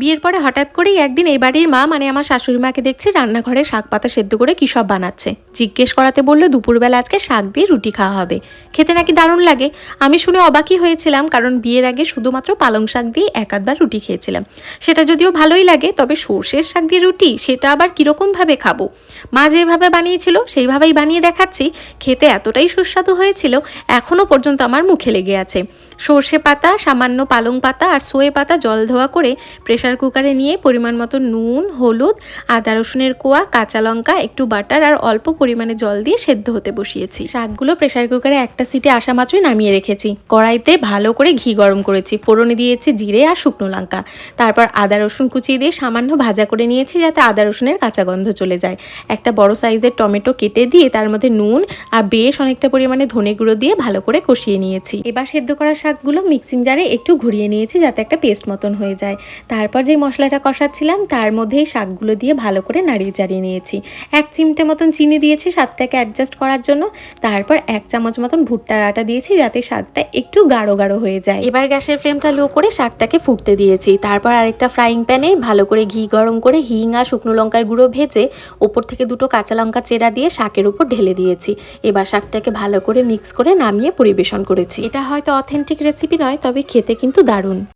বিয়ের পরে হঠাৎ করেই একদিন এই বাড়ির মা মানে আমার শাশুড়ি মাকে দেখছি রান্নাঘরে শাক পাতা সেদ্ধ করে কী সব বানাচ্ছে। জিজ্ঞেস করাতে বলল, দুপুরবেলা আজকে শাক দিয়ে রুটি খাওয়া হবে। খেতে নাকি দারুণ লাগে। আমি শুনে অবাকই হয়েছিলাম, কারণ বিয়ের আগে শুধুমাত্র পালং শাক দিয়ে এক আধবার রুটি খেয়েছিলাম। সেটা যদিও ভালোই লাগে, তবে সর্ষের শাক দিয়ে রুটি, সেটা আবার কীরকমভাবে খাব? মা যেভাবে বানিয়েছিল, সেইভাবেই বানিয়ে দেখাচ্ছি। খেতে এতটাই সুস্বাদু হয়েছিল এখনও পর্যন্ত আমার মুখে লেগে আছে। সর্ষে পাতা, সামান্য পালং পাতা আর সোয়ে পাতা জল ধোয়া করে প্রেসার কুকারে নিয়ে পরিমাণ মতো নুন, হলুদ, আদা রসুনের কোয়া, কাঁচা লঙ্কা, একটু বাটার আর অল্প পরিমাণে জল দিয়ে সেদ্ধ হতে বসিয়েছি। শাকগুলো প্রেসার কুকারে একটা সিটে আসা মাত্রই নামিয়ে রেখেছি। কড়াইতে ভালো করে ঘি গরম করেছি, ফোড়নে দিয়েছি জিরে আর শুকনো লঙ্কা। তারপর আদা রসুন কুচিয়ে দিয়ে সামান্য ভাজা করে নিয়েছি যাতে আদা রসুনের কাঁচা গন্ধ চলে যায়। একটা বড় সাইজের টমেটো কেটে দিয়ে তার মধ্যে নুন আর বেশ অনেকটা পরিমাণে ধনে গুঁড়ো দিয়ে ভালো করে কষিয়ে নিয়েছি। এবার সেদ্ধ করা শাকগুলো মিক্সিং জারে একটু ঘুরিয়ে নিয়েছি যাতে একটা পেস্ট মতন হয়ে যায়। তারপর যে মশলাটা কষাচ্ছিলাম, তার মধ্যেই শাকগুলো দিয়ে ভালো করে নাড়িয়ে চাড়িয়ে নিয়েছি। এক চিমটে মতন চিনি দিয়েছি স্বাদটাকে অ্যাডজাস্ট করার জন্য। তারপর এক চামচ মতন ভুট্টার আটা দিয়েছি যাতে শাকটা একটু গাঢ় গাঢ় হয়ে যায়। এবার গ্যাসের ফ্লেমটা লো করে শাকটাকে ফুটতে দিয়েছি। তারপর আরেকটা ফ্রাইং প্যানে ভালো করে ঘি গরম করে হিং আর শুকনো লঙ্কার গুঁড়ো ভেজে ওপর থেকে দুটো কাঁচা লঙ্কা চেরা দিয়ে শাকের উপর ঢেলে দিয়েছি। এবার শাকটাকে ভালো করে মিক্স করে নামিয়ে পরিবেশন করেছি। এটা হয়তো অথেন্টিক রেসিপি নয়, তবে খেতে কিন্তু দারুণ।